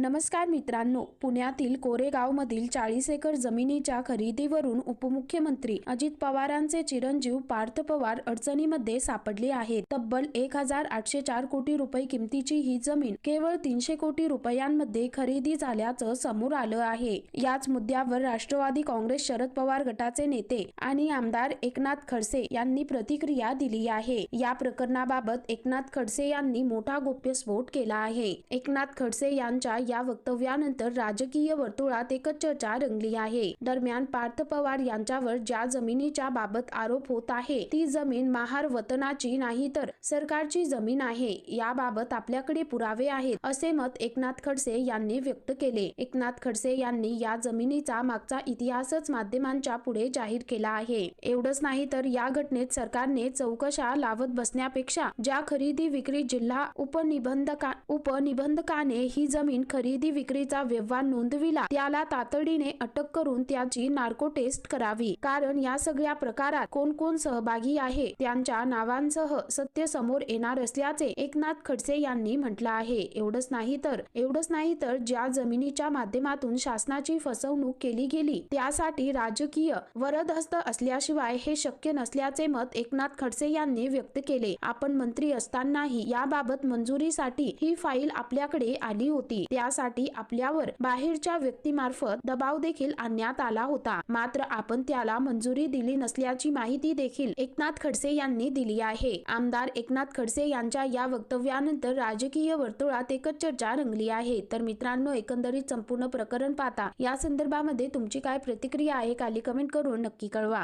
नमस्कार मित्रांनो पुण्यातील कोरेगावमधील चाळीस एकर जमिनीच्या खरेदीवरून उपमुख्यमंत्री अजित पवारांचे चिरंजीव पार्थ पवार अडचणीमध्ये सापडले आहेत. तब्बल एक हजार आठशे चार कोटी रुपये किमतीची ही जमीन केवळ तीनशे कोटी रुपयांमध्ये खरेदी झाल्याचं समोर आलं आहे. याच मुद्द्यावर राष्ट्रवादी काँग्रेस शरद पवार गटाचे नेते आणि आमदार एकनाथ खडसे यांनी प्रतिक्रिया दिली आहे. या प्रकरणाबाबत एकनाथ खडसे यांनी मोठा गोप्यस्फोट केला आहे. एकनाथ खडसे यांच्या या वक्तव्यानंतर राजकीय वर्तुळात एकच चर्चा रंगली आहे. दरम्यान पार्थ पवार यांच्यावर ज्या जमिनीच्या बाबत आरोप होत आहे ती जमीन महार वतनाची नाही तर सरकारची जमीन आहे. याबाबत आपल्याकडे पुरावे आहेत असे मत एकनाथ खडसे यांनी व्यक्त केले. एकनाथ खडसे यांनी या जमिनीचा मागचा इतिहासच माध्यमांच्या पुढे जाहीर केला आहे. एवढंच नाही तर या घटनेत सरकारने चौकशा लावत बसण्यापेक्षा ज्या खरेदी विक्री जिल्हा उपनिबंधका उपनिबंधकाने ही जमीन खरेदी खरेदी विक्रीचा व्यवहार नोंदविला. त्याला तातडीने अटक करून त्याची नार्को टेस्ट करावी. कारण या सगळ्या प्रकारात कोण कोण सहभागी आहे त्यांच्या नावांसह सत्य समोर येणार असल्याचे एकनाथ खडसे यांनी म्हटलं आहे. एवढंच नाही तर एवढंच नाही तर ज्या जमिनीच्या माध्यमातून शासनाची फसवणूक केली गेली त्यासाठी राजकीय वरदहस्त असल्याशिवाय हे शक्य नसल्याचे मत एकनाथ खडसे यांनी व्यक्त केले. आपण मंत्री असतानाही याबाबत मंजुरीसाठी ही फाईल आपल्याकडे आली होती. त्यासाठी आपल्यावर बाहेरच्या व्यक्तीमार्फत दबाव देखील आणण्यात आला होता. मात्र आपण त्याला मंजुरी दिली नसल्याची माहिती देखील एकनाथ खडसे यांनी दिली आहे. आमदार एकनाथ खडसे यांच्या या वक्तव्यानंतर राजकीय वर्तुळात एकच चर्चा रंगली आहे. तर मित्रांनो एकंदरीत संपूर्ण प्रकरण पाहता या संदर्भामध्ये तुमची काय प्रतिक्रिया आहे खाली कमेंट करून नक्की कळवा.